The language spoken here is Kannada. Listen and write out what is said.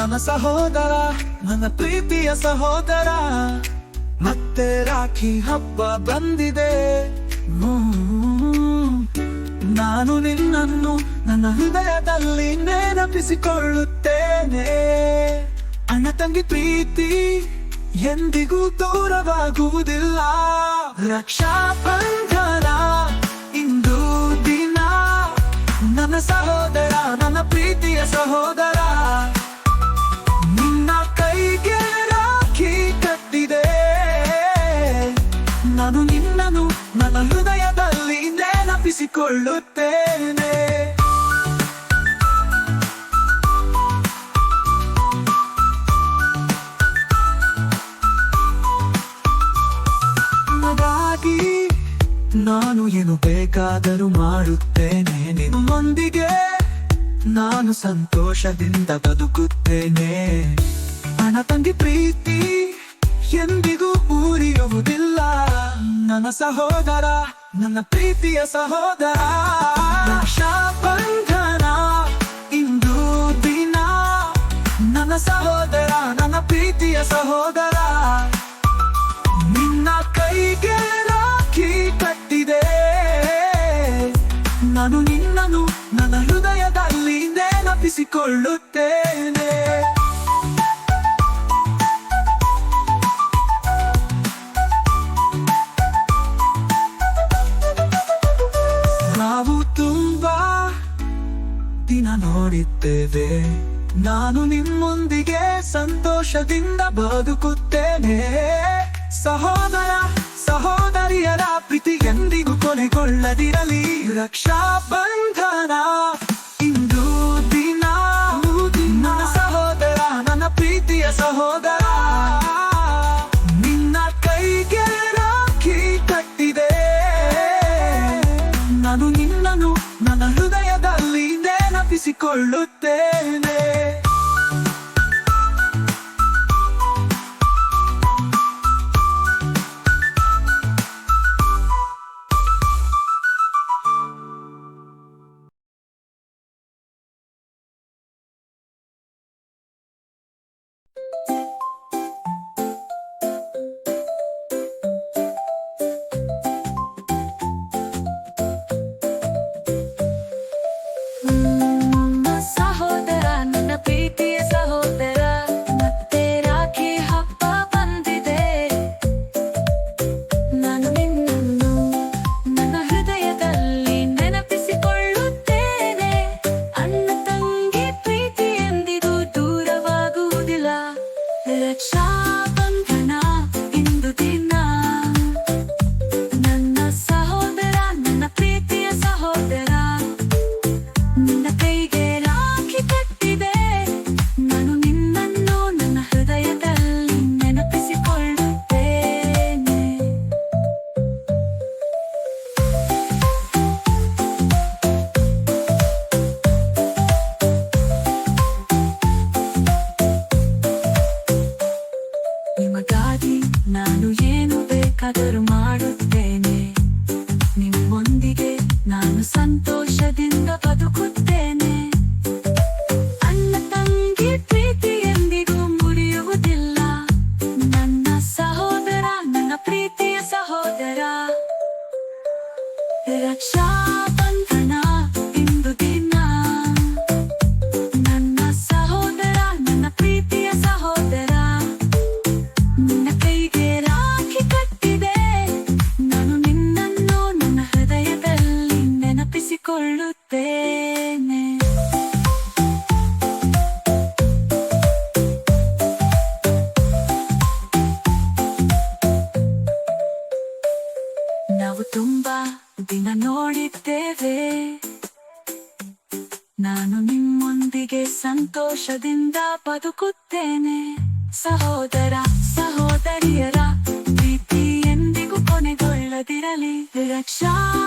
ನನ್ನ ಸಹೋದರ, ನನ್ನ ಪ್ರೀತಿಯ ಸಹೋದರ. ಮತ್ತೆ ರಾಖಿ ಹಬ್ಬ ಬಂದಿದೆ. ನಾನು ನಿನ್ನನ್ನು ನನ್ನ ಹೃದಯದಲ್ಲಿ ನೆನಪಿಸಿಕೊಳ್ಳುತ್ತೇನೆ. ಅಣ್ಣ ತಂಗಿ ಪ್ರೀತಿ ಎಂದಿಗೂ ದೂರವಾಗುವುದಿಲ್ಲ. ರಕ್ಷಾ ಬಂಧನ ಇಂದು ದಿನ. ನನ್ನ ಸಹೋದರ, ನನ್ನ ಪ್ರೀತಿಯ ಸಹೋದರ. ನಾನು ನಿನ್ನನು ನನ್ನ ಹೃದಯದಲ್ಲಿ ನೆನಪಿಸಿಕೊಳ್ಳುತ್ತೇನೆ. ನಾನು ಏನು ಬೇಕಾದರೂ ಮಾಡುತ್ತೇನೆ. ನಿಮ್ಮೊಂದಿಗೆ ನಾನು ಸಂತೋಷದಿಂದ ಬದುಕುತ್ತೇನೆ. ಹಣ ತಂಗಿ ಪ್ರೀತಿ ಎಂದಿಗೂ ಉರಿಯುವುದಿಲ್ಲ ನನ್ನ ಸಹೋದರ, ನನ್ನ ಪ್ರೀತಿಯ ಸಹೋದರ. ಬಂಧನ ಇಂದು ದಿನ. ನನ್ನ ಸಹೋದರ, ನನ್ನ ಪ್ರೀತಿಯ ಸಹೋದರ. ನಿನ್ನ ಕೈಗೆ ರಾಖಿ ಕಟ್ಟಿದೆ. ನಾನು ನಿನ್ನನ್ನು ನನ್ನ ಹೃದಯದಲ್ಲಿ ನೆನಪಿಸಿಕೊಳ್ಳುತ್ತೇನೆ. ನಾನು ನಿಮ್ಮೊಂದಿಗೆ ಸಂತೋಷದಿಂದ ಬದುಕುತ್ತೇನೆ. ಸಹೋದರ, ಸಹೋದರಿಯರ ಪ್ರೀತಿ ಎಂದಿಗೂ ಕೊನೆಗೊಳ್ಳದಿರಲಿ. ರಕ್ಷಾ ಬಂಧನ. ಇಂದು ದಿನ. ನನ್ನ ಸಹೋದರ, ನನ್ನ ಪ್ರೀತಿಯ ಸಹೋದರ. ನಿನ್ನ ಕೈಗೆ ರಾಖಿ ಕಟ್ಟಿದೆ. ನಾನು ನಿನ್ನನ್ನು ನನ್ನ ಹೃದಯದಲ್ಲಿ ನೆನಪಿಸಿಕೊಳ್ಳುತ್ತೇನೆ ನಾನು ಏನು ಬೇಕಾದರೂ ನೋಡಿದ್ದೇವೆ ನಾನು ನಿಮ್ಮೊಂದಿಗೆ ಸಂತೋಷದಿಂದ ಬದುಕುತ್ತೇನೆ. ಸಹೋದರ ಸಹೋದರಿಯರ ಪ್ರೀತಿ ಎಂದಿಗೂ ಕೊನೆಗೊಳ್ಳದಿರಲಿ. ರಕ್ಷಾ